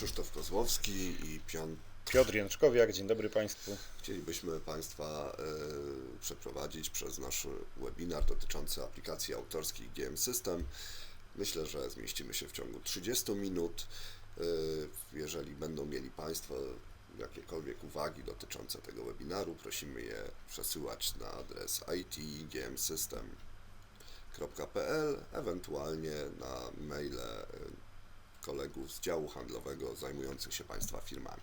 Krzysztof Kozłowski i Pion. Piotr Jędrzkowiak, dzień dobry Państwu. Chcielibyśmy Państwa e, przeprowadzić przez nasz webinar dotyczący aplikacji autorskich GM System. Myślę, że zmieścimy się w ciągu 30 minut. E, jeżeli będą mieli Państwo jakiekolwiek uwagi dotyczące tego webinaru, prosimy je przesyłać na adres itgmsystem.pl, ewentualnie na maile e, kolegów z działu handlowego zajmujących się Państwa firmami.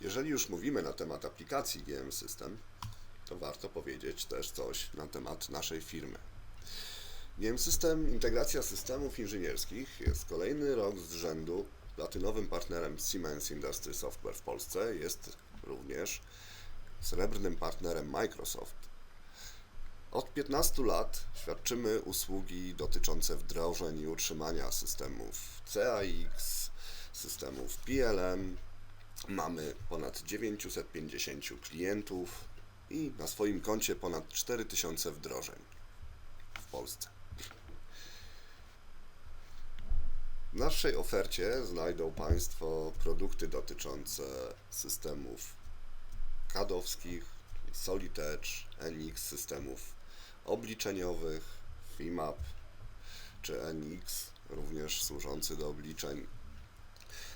Jeżeli już mówimy na temat aplikacji GM System, to warto powiedzieć też coś na temat naszej firmy. GM System Integracja Systemów Inżynierskich jest kolejny rok z rzędu platynowym partnerem Siemens Industry Software w Polsce. Jest również srebrnym partnerem Microsoft. Od 15 lat świadczymy usługi dotyczące wdrożeń i utrzymania systemów CAX, systemów PLM, Mamy ponad 950 klientów i na swoim koncie ponad 4000 wdrożeń w Polsce. W naszej ofercie znajdą Państwo produkty dotyczące systemów CAD-owskich, Solid Edge, NX, systemów obliczeniowych, FIMAP czy NX, również służący do obliczeń.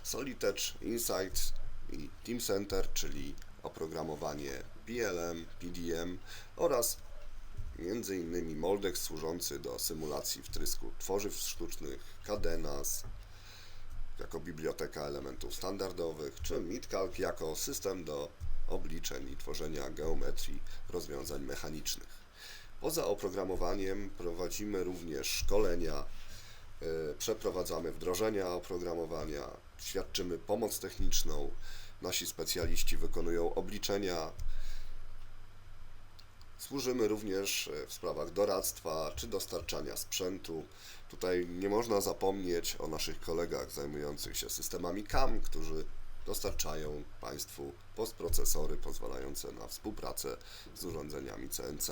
Solid Edge Insight i Team Center, czyli oprogramowanie PLM, PDM oraz innymi Moldex służący do symulacji wtrysku tworzyw sztucznych, Cadenas jako biblioteka elementów standardowych, czy MidCalc jako system do obliczeń i tworzenia geometrii rozwiązań mechanicznych. Poza oprogramowaniem prowadzimy również szkolenia, yy, przeprowadzamy wdrożenia oprogramowania, świadczymy pomoc techniczną, nasi specjaliści wykonują obliczenia. Służymy również e, w sprawach doradztwa czy dostarczania sprzętu. Tutaj nie można zapomnieć o naszych kolegach zajmujących się systemami CAM, którzy dostarczają Państwu postprocesory pozwalające na współpracę z urządzeniami CNC.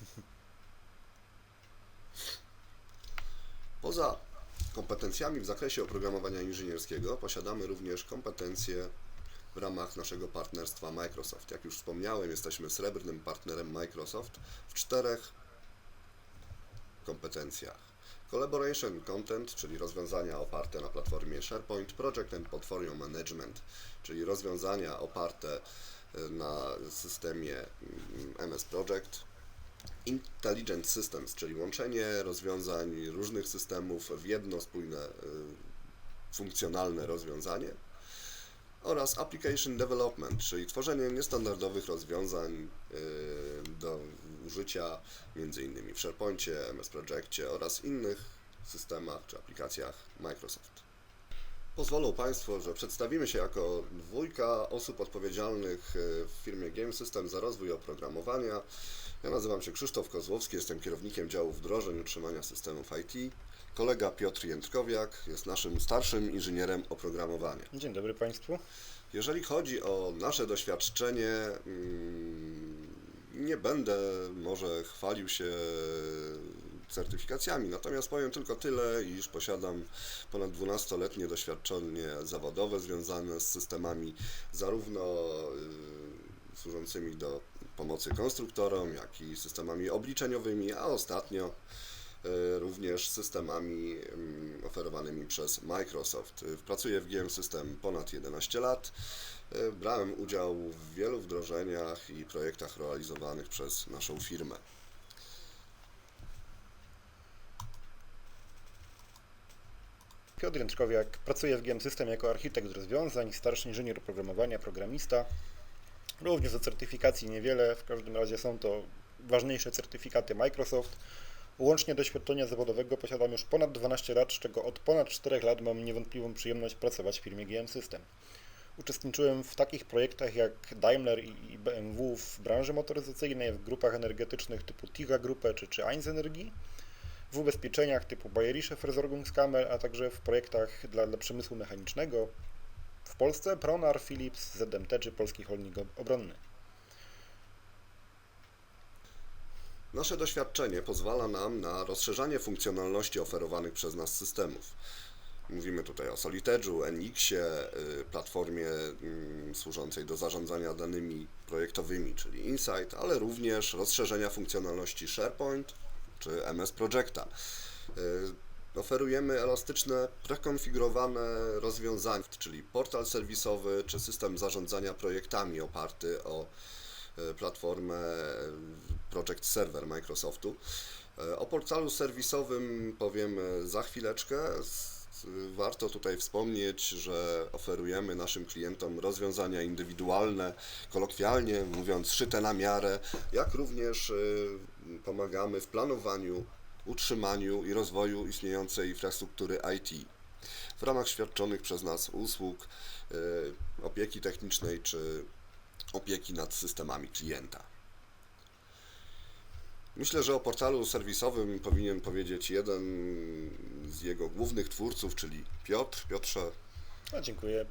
Poza kompetencjami w zakresie oprogramowania inżynierskiego posiadamy również kompetencje w ramach naszego partnerstwa Microsoft. Jak już wspomniałem, jesteśmy srebrnym partnerem Microsoft w czterech kompetencjach. Collaboration Content, czyli rozwiązania oparte na platformie SharePoint, Project and Portfolio Management, czyli rozwiązania oparte na systemie MS Project, Intelligent Systems, czyli łączenie rozwiązań różnych systemów w jedno spójne, y, funkcjonalne rozwiązanie oraz Application Development, czyli tworzenie niestandardowych rozwiązań y, do użycia m.in. w SharePointie, MS Projectie oraz innych systemach czy aplikacjach Microsoft. Pozwolą Państwo, że przedstawimy się jako dwójka osób odpowiedzialnych y, w firmie Game System za rozwój oprogramowania. Ja nazywam się Krzysztof Kozłowski, jestem kierownikiem działu wdrożeń i utrzymania systemów IT. Kolega Piotr Jędrkowiak jest naszym starszym inżynierem oprogramowania. Dzień dobry Państwu. Jeżeli chodzi o nasze doświadczenie, mm, nie będę może chwalił się certyfikacjami, natomiast powiem tylko tyle, iż posiadam ponad 12-letnie doświadczenie zawodowe związane z systemami zarówno y, służącymi do pomocy konstruktorom, jak i systemami obliczeniowymi, a ostatnio y, również systemami mm, oferowanymi przez Microsoft. Y, Pracuję w GM System ponad 11 lat. Y, Brałem udział w wielu wdrożeniach i projektach realizowanych przez naszą firmę. Piotr Jędrzkowiak pracuje w GM System jako architekt rozwiązań, starszy inżynier oprogramowania, programista. Również do certyfikacji niewiele, w każdym razie są to ważniejsze certyfikaty Microsoft. Łącznie doświadczenia zawodowego posiadam już ponad 12 lat, z czego od ponad 4 lat mam niewątpliwą przyjemność pracować w firmie GM System. Uczestniczyłem w takich projektach jak Daimler i BMW w branży motoryzacyjnej, w grupach energetycznych typu Tiga Grupę czy, czy 1 Energii, w ubezpieczeniach typu Bayerische Versorgungskammer, a także w projektach dla, dla przemysłu mechanicznego, w Polsce Pronar, Philips, ZMT czy Polski Holding Obronny. Nasze doświadczenie pozwala nam na rozszerzanie funkcjonalności oferowanych przez nas systemów. Mówimy tutaj o Solitage'u, NX-ie, y, platformie mm, służącej do zarządzania danymi projektowymi, czyli Insight, ale również rozszerzenia funkcjonalności SharePoint czy MS Projecta. Oferujemy elastyczne, prekonfigurowane rozwiązania, czyli portal serwisowy czy system zarządzania projektami oparty o e, platformę e, Project Server Microsoftu. E, O portalu serwisowym powiemy za chwileczkę. Warto tutaj wspomnieć, że oferujemy naszym klientom rozwiązania indywidualne, kolokwialnie mówiąc, szyte na miarę, jak również pomagamy w planowaniu, utrzymaniu i rozwoju istniejącej infrastruktury IT w ramach świadczonych przez nas usług, y, opieki technicznej czy opieki nad systemami klienta. Myślę, że o portalu serwisowym powinien powiedzieć jeden z jego głównych twórców, czyli Piotr. Piotrze, No, dziękuję.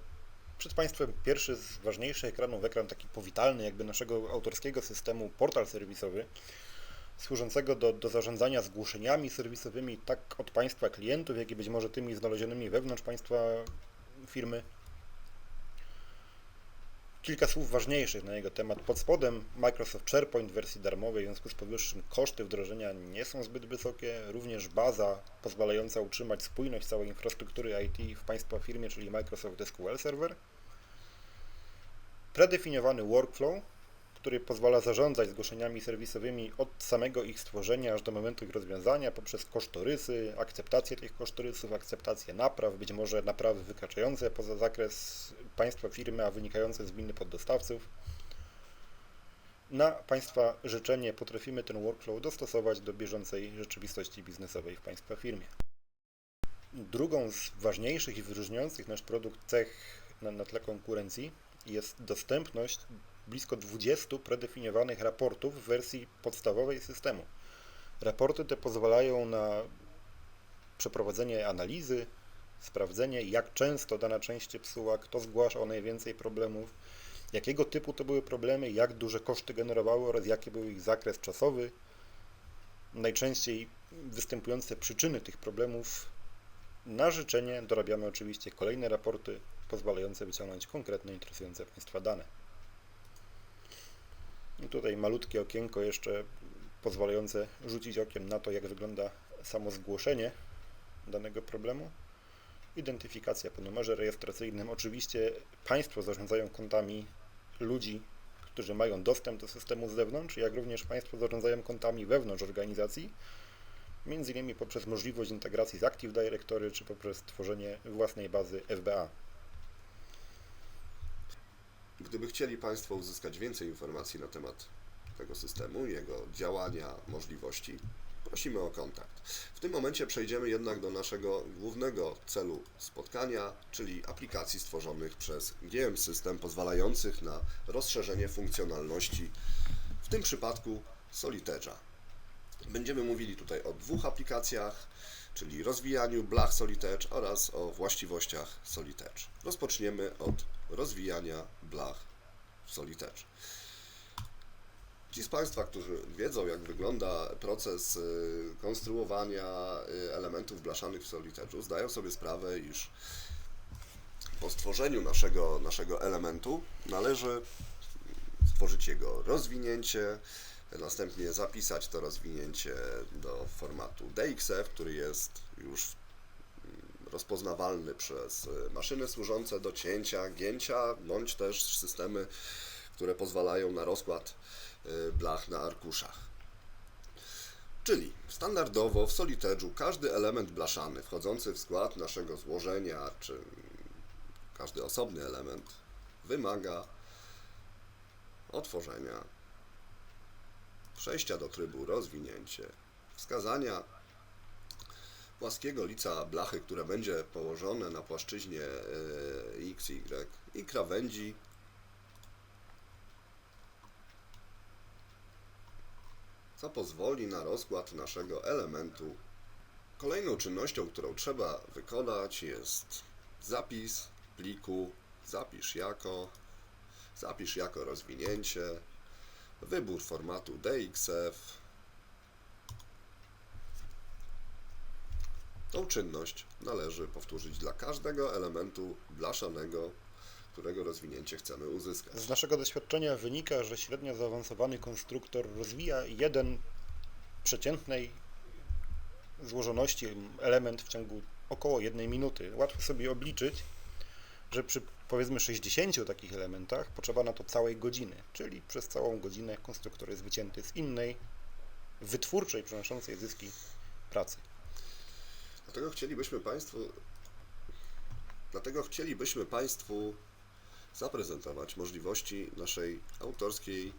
Przed Państwem pierwszy z ważniejszych ekranów, ekran taki powitalny, jakby naszego autorskiego systemu, portal serwisowy, służącego do, do zarządzania zgłoszeniami serwisowymi tak od Państwa klientów, jak i być może tymi znalezionymi wewnątrz Państwa firmy. Kilka słów ważniejszych na jego temat. Pod spodem Microsoft SharePoint w wersji darmowej, w związku z powyższym koszty wdrożenia nie są zbyt wysokie. Również baza pozwalająca utrzymać spójność całej infrastruktury IT w Państwa firmie, czyli Microsoft SQL Server. Predefiniowany workflow, który pozwala zarządzać zgłoszeniami serwisowymi od samego ich stworzenia aż do momentu ich rozwiązania poprzez kosztorysy, akceptację tych kosztorysów, akceptację napraw, być może naprawy wykraczające poza zakres Państwa firmy, a wynikające z winy poddostawców. Na Państwa życzenie potrafimy ten workflow dostosować do bieżącej rzeczywistości biznesowej w Państwa firmie. Drugą z ważniejszych i wyróżniających nasz produkt cech na, na tle konkurencji jest dostępność blisko 20 predefiniowanych raportów w wersji podstawowej systemu. Raporty te pozwalają na przeprowadzenie analizy, sprawdzenie, jak często dana część się psuła, kto zgłaszał najwięcej problemów, jakiego typu to były problemy, jak duże koszty generowały oraz jaki był ich zakres czasowy. Najczęściej występujące przyczyny tych problemów na życzenie dorabiamy oczywiście kolejne raporty pozwalające wyciągnąć konkretne, interesujące Państwa dane. Tutaj malutkie okienko jeszcze pozwalające rzucić okiem na to, jak wygląda samo zgłoszenie danego problemu. Identyfikacja po numerze rejestracyjnym. Oczywiście Państwo zarządzają kontami ludzi, którzy mają dostęp do systemu z zewnątrz, jak również Państwo zarządzają kontami wewnątrz organizacji, między innymi poprzez możliwość integracji z Active Directory, czy poprzez tworzenie własnej bazy FBA. Gdyby chcieli Państwo uzyskać więcej informacji na temat tego systemu, jego działania, możliwości, prosimy o kontakt. W tym momencie przejdziemy jednak do naszego głównego celu spotkania, czyli aplikacji stworzonych przez GM System, pozwalających na rozszerzenie funkcjonalności, w tym przypadku Solitage'a. Będziemy mówili tutaj o dwóch aplikacjach, czyli rozwijaniu blach Solitage oraz o właściwościach Solitage. Rozpoczniemy od rozwijania blach w Solitage. Ci z Państwa, którzy wiedzą, jak wygląda proces y, konstruowania y, elementów blaszanych w Solitage'u, zdają sobie sprawę, iż po stworzeniu naszego, naszego elementu należy stworzyć jego rozwinięcie, następnie zapisać to rozwinięcie do formatu DXF, który jest już rozpoznawalny przez maszyny służące do cięcia, gięcia, bądź też systemy, które pozwalają na rozkład y, blach na arkuszach. Czyli standardowo w Solitage'u każdy element blaszany wchodzący w skład naszego złożenia, czy każdy osobny element wymaga otworzenia, przejścia do trybu rozwinięcie, wskazania płaskiego lica blachy, które będzie położone na płaszczyźnie e, XY i krawędzi. Co pozwoli na rozkład naszego elementu. Kolejną czynnością, którą trzeba wykonać jest zapis pliku, zapisz jako, zapisz jako rozwinięcie, wybór formatu DXF, Tą czynność należy powtórzyć dla każdego elementu blaszanego, którego rozwinięcie chcemy uzyskać. Z naszego doświadczenia wynika, że średnio zaawansowany konstruktor rozwija jeden przeciętnej złożoności element w ciągu około jednej minuty. Łatwo sobie obliczyć, że przy powiedzmy 60 takich elementach potrzeba na to całej godziny, czyli przez całą godzinę konstruktor jest wycięty z innej, wytwórczej, przynoszącej zyski pracy. Dlatego chcielibyśmy Państwu, dlatego chcielibyśmy Państwu zaprezentować możliwości naszej autorskiej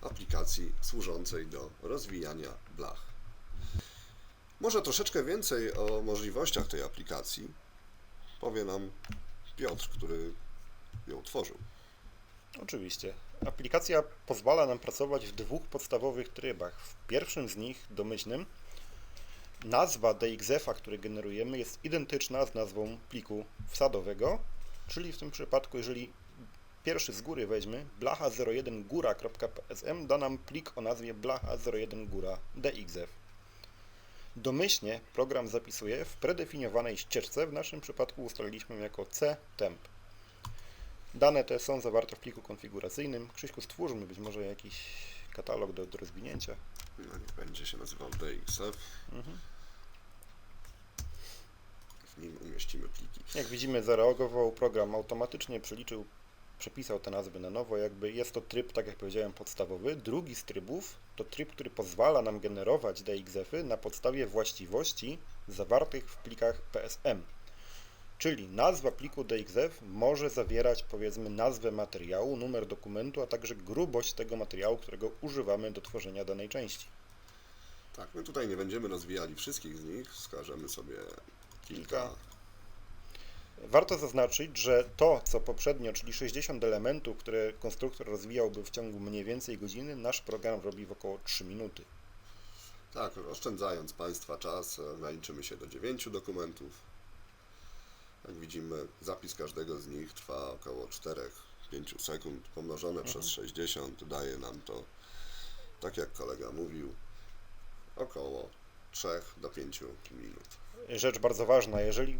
aplikacji służącej do rozwijania blach. Może troszeczkę więcej o możliwościach tej aplikacji powie nam Piotr, który ją tworzył. Oczywiście. Aplikacja pozwala nam pracować w dwóch podstawowych trybach. W pierwszym z nich, domyślnym, nazwa DXF-a, który generujemy, jest identyczna z nazwą pliku wsadowego, czyli w tym przypadku, jeżeli pierwszy z góry weźmy blacha01 góra.psm, da nam plik o nazwie blacha01 góra DXF. Domyślnie program zapisuje w predefiniowanej ścieżce, w naszym przypadku ustaliliśmy ją jako ctemp. Dane te są zawarte w pliku konfiguracyjnym. Krzyśku, stwórzmy być może jakiś katalog do, do rozwinięcia. No, niech będzie się nazywał DXF. Mhm. W nim umieścimy pliki. Jak widzimy, zareagował program automatycznie, przeliczył, przepisał te nazwy na nowo. Jakby jest to tryb, tak jak powiedziałem, podstawowy. Drugi z trybów to tryb, który pozwala nam generować DXF-y na podstawie właściwości zawartych w plikach PSM. Czyli nazwa pliku DXF może zawierać powiedzmy nazwę materiału, numer dokumentu, a także grubość tego materiału, którego używamy do tworzenia danej części. Tak, my tutaj nie będziemy rozwijali wszystkich z nich, wskażemy sobie kilka. Kilka. Warto zaznaczyć, że to, co poprzednio, czyli 60 elementów, które konstruktor rozwijałby w ciągu mniej więcej godziny, nasz program robi w około 3 minuty. Tak, oszczędzając Państwa czas, e, naliczymy się do 9 dokumentów. Jak widzimy, zapis każdego z nich trwa około 4-5 sekund, pomnożone przez 60 daje nam to, tak jak kolega mówił, około 3 do 5 minut. Rzecz bardzo ważna, jeżeli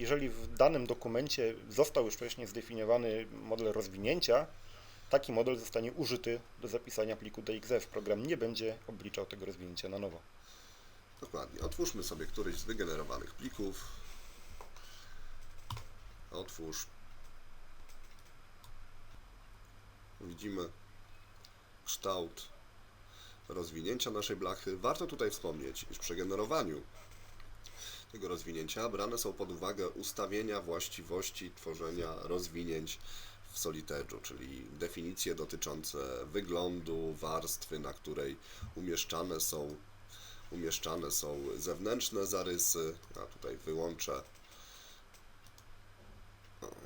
jeżeli w danym dokumencie został już wcześniej zdefiniowany model rozwinięcia, taki model zostanie użyty do zapisania pliku DXF. Program nie będzie obliczał tego rozwinięcia na nowo. Dokładnie. Otwórzmy sobie któryś z wygenerowanych plików. Otwórz. Widzimy kształt rozwinięcia naszej blachy. Warto tutaj wspomnieć, iż przy generowaniu tego rozwinięcia brane są pod uwagę ustawienia właściwości tworzenia rozwinięć w Solitage'u, czyli definicje dotyczące wyglądu, warstwy, na której umieszczane są umieszczane są zewnętrzne zarysy. Ja tutaj wyłączę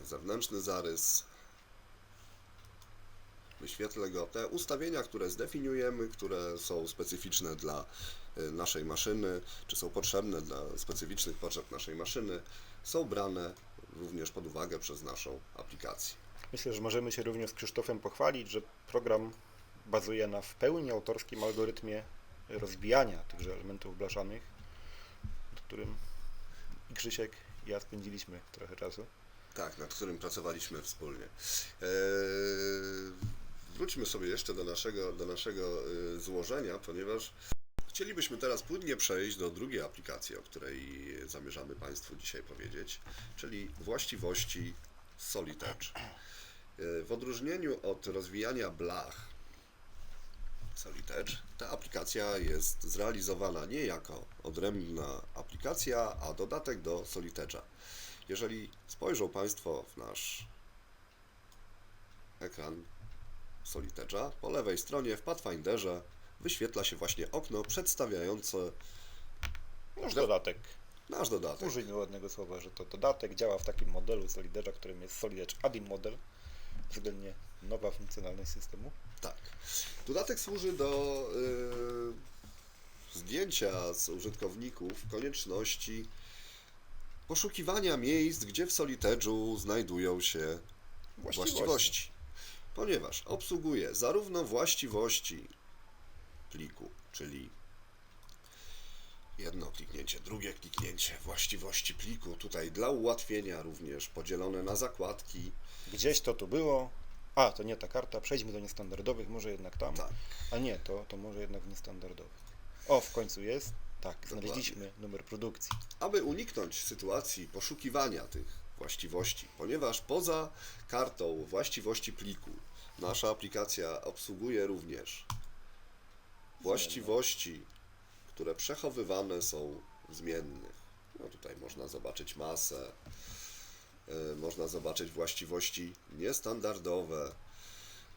zewnętrzny zarys. Wyświetlę go. Te ustawienia, które zdefiniujemy, które są specyficzne dla naszej maszyny, czy są potrzebne dla specyficznych potrzeb naszej maszyny, są brane również pod uwagę przez naszą aplikację. Myślę, że możemy się również z Krzysztofem pochwalić, że program bazuje na w pełni autorskim algorytmie rozwijania tychże elementów blaszanych, nad którym i Krzysiek i ja spędziliśmy trochę czasu. Tak, nad którym pracowaliśmy wspólnie. Eee, wróćmy sobie jeszcze do naszego, do naszego e, złożenia, ponieważ chcielibyśmy teraz płynnie przejść do drugiej aplikacji, o której zamierzamy Państwu dzisiaj powiedzieć, czyli właściwości Solitouch. E, W odróżnieniu od rozwijania blach Solitouch, ta aplikacja jest zrealizowana nie jako odrębna aplikacja, a dodatek do Solitage'a. Jeżeli spojrzą Państwo w nasz ekran Solitage'a, po lewej stronie w Pathfinderze wyświetla się właśnie okno przedstawiające Gra- dodatek. nasz dodatek. Użyjmy ładnego słowa, że to dodatek działa w takim modelu Solidage'a, którym jest Solidage Add-in Model, względnie nowa funkcjonalność systemu. Tak. Dodatek służy do y, zdjęcia z użytkowników konieczności poszukiwania miejsc, gdzie w Solitage'u znajdują się właściwości. Ponieważ obsługuje zarówno właściwości pliku, czyli Jedno kliknięcie, drugie kliknięcie, właściwości pliku. Tutaj dla ułatwienia również podzielone na zakładki. Gdzieś to tu było. A, to nie ta karta. Przejdźmy do niestandardowych, może jednak tam. Tak. A nie, to, to może jednak w niestandardowych. O, w końcu jest. Tak, Dokładnie. znaleźliśmy numer produkcji. aby uniknąć sytuacji poszukiwania tych właściwości, ponieważ poza kartą właściwości pliku nasza aplikacja obsługuje również właściwości, które przechowywane są w zmiennych. No tutaj można zobaczyć masę, y, można zobaczyć właściwości niestandardowe,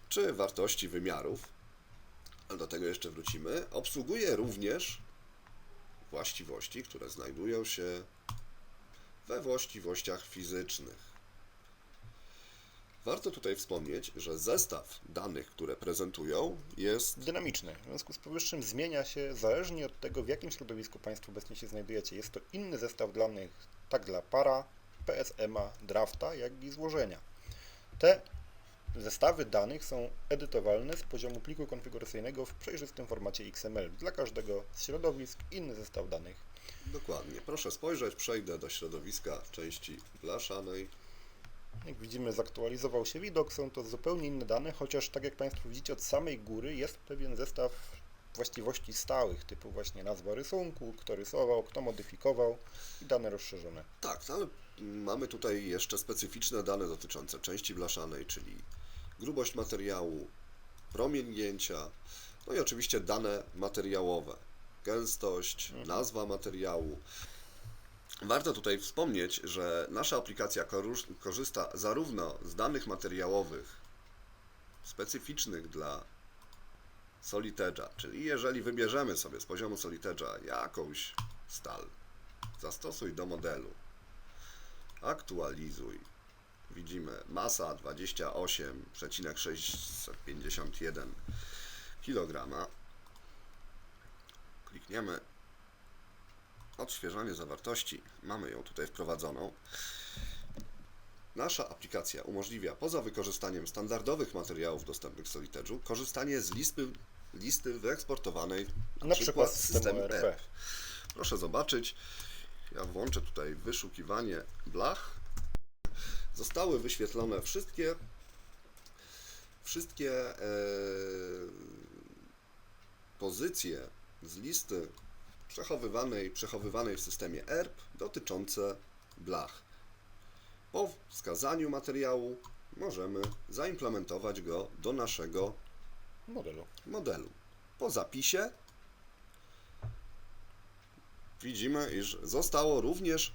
czy wartości wymiarów. Ale do tego jeszcze wrócimy. Obsługuje również właściwości, które znajdują się we właściwościach fizycznych. Warto tutaj wspomnieć, że zestaw danych, które prezentują, jest Dynamiczny. W związku z powyższym zmienia się zależnie od tego, w jakim środowisku Państwo obecnie się znajdujecie. Jest to inny zestaw danych, tak dla para, PSMA, drafta, jak i złożenia. Te zestawy danych są edytowalne z poziomu pliku konfiguracyjnego w przejrzystym formacie XML. Dla każdego z środowisk inny zestaw danych. dokładnie. Proszę spojrzeć, przejdę do środowiska części blaszanej. Jak widzimy, zaktualizował się widok, są to zupełnie inne dane, chociaż tak jak Państwo widzicie, od samej góry jest pewien zestaw właściwości stałych, typu właśnie nazwa rysunku, kto rysował, kto modyfikował i dane rozszerzone. Tak, no ale mamy tutaj jeszcze specyficzne dane dotyczące części blaszanej, czyli grubość materiału, promień gięcia, no i oczywiście dane materiałowe, gęstość, nazwa materiału. Warto tutaj wspomnieć, że nasza aplikacja korzysta zarówno z danych materiałowych specyficznych dla Solitage'a, czyli jeżeli wybierzemy sobie z poziomu Solitage'a jakąś stal, zastosuj do modelu, aktualizuj. Widzimy masa 28,651 kg. Klikniemy odświeżanie zawartości. Mamy ją tutaj wprowadzoną. Nasza aplikacja umożliwia poza wykorzystaniem standardowych materiałów dostępnych w Solitage'u korzystanie z listy, listy wyeksportowanej na, Na przykład z systemu ERP. ERP. Proszę zobaczyć, ja włączę tutaj wyszukiwanie blach. Zostały wyświetlone wszystkie wszystkie e, pozycje z listy przechowywanej, przechowywanej w systemie ERP dotyczące blach. Po wskazaniu materiału możemy zaimplementować go do naszego Modelu. modelu. Po zapisie widzimy, iż zostało również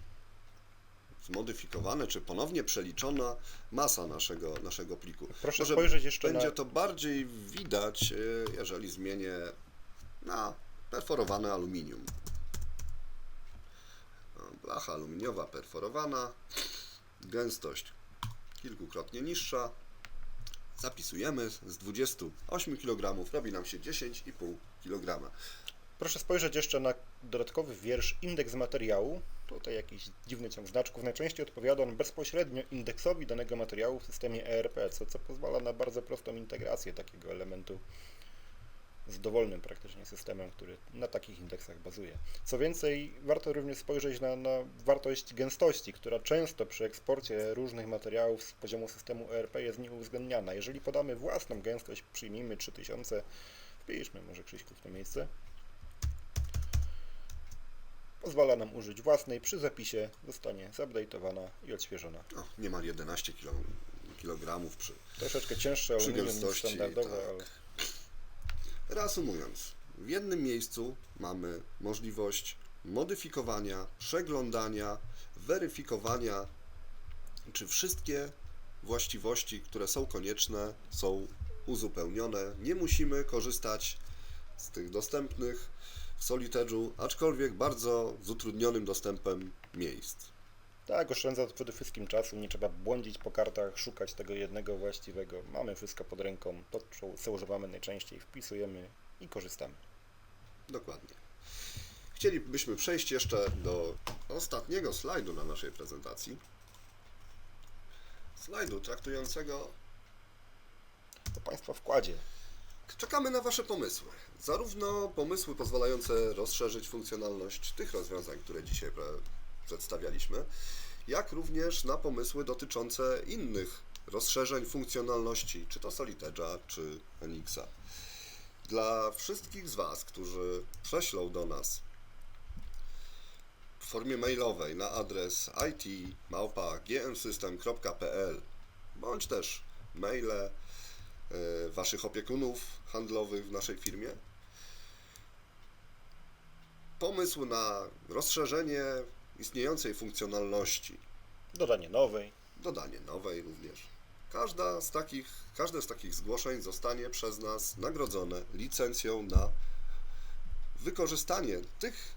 zmodyfikowane czy ponownie przeliczona masa naszego, naszego pliku. Proszę Może spojrzeć jeszcze będzie na... to bardziej widać, y, jeżeli zmienię na perforowane aluminium. No, Blacha aluminiowa perforowana, gęstość kilkukrotnie niższa. Zapisujemy z 28 kg, robi nam się 10,5 kg. Proszę spojrzeć jeszcze na dodatkowy wiersz indeks materiału. Tutaj jakiś dziwny ciąg znaczków. Najczęściej odpowiada on bezpośrednio indeksowi danego materiału w systemie ERP, co, co pozwala na bardzo prostą integrację takiego elementu z dowolnym praktycznie systemem, który na takich indeksach bazuje. Co więcej, warto również spojrzeć na, na wartość gęstości, która często przy eksporcie różnych materiałów z poziomu systemu ERP jest nieuwzględniana. Jeżeli podamy własną gęstość, przyjmijmy 3000, wpiszmy może Krzyśku w to miejsce, pozwala nam użyć własnej, przy zapisie zostanie zupdate'owana i odświeżona. No, niemal 11 kg, kilogramów przy Troszeczkę cięższe gęstości, standardowe, tak. ale Reasumując, w jednym miejscu mamy możliwość modyfikowania, przeglądania, weryfikowania, czy wszystkie właściwości, które są konieczne, są uzupełnione. Nie musimy korzystać z tych dostępnych w Solitage'u, aczkolwiek bardzo z utrudnionym dostępem miejsc. Tak, oszczędza to przede wszystkim czasu, nie trzeba błądzić po kartach, szukać tego jednego właściwego. Mamy wszystko pod ręką, to co- używamy najczęściej, wpisujemy i korzystamy. Dokładnie. Chcielibyśmy przejść jeszcze do ostatniego slajdu na naszej prezentacji. Slajdu traktującego To Państwa wkładzie. czekamy na Wasze pomysły. Zarówno pomysły pozwalające rozszerzyć funkcjonalność tych rozwiązań, które dzisiaj przedstawialiśmy, jak również na pomysły dotyczące innych rozszerzeń funkcjonalności, czy to Solid Edge'a, czy Enixa. Dla wszystkich z Was, którzy prześlą do nas w formie mailowej na adres it.gmsystem.pl bądź też maile e, Waszych opiekunów handlowych w naszej firmie. Pomysł na rozszerzenie istniejącej funkcjonalności, Dodanie nowej. dodanie nowej również. Każda z takich, każde z takich zgłoszeń zostanie przez nas nagrodzone licencją na wykorzystanie tych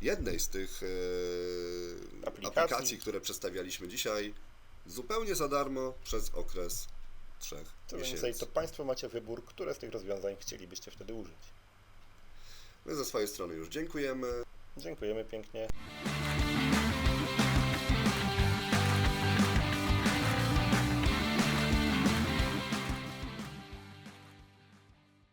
jednej z tych e, Aplikacji. aplikacji, które przedstawialiśmy dzisiaj, zupełnie za darmo przez okres trzech Co miesięcy. więcej, to Państwo macie wybór, które z tych rozwiązań chcielibyście wtedy użyć. My ze swojej strony już dziękujemy. Dziękujemy pięknie.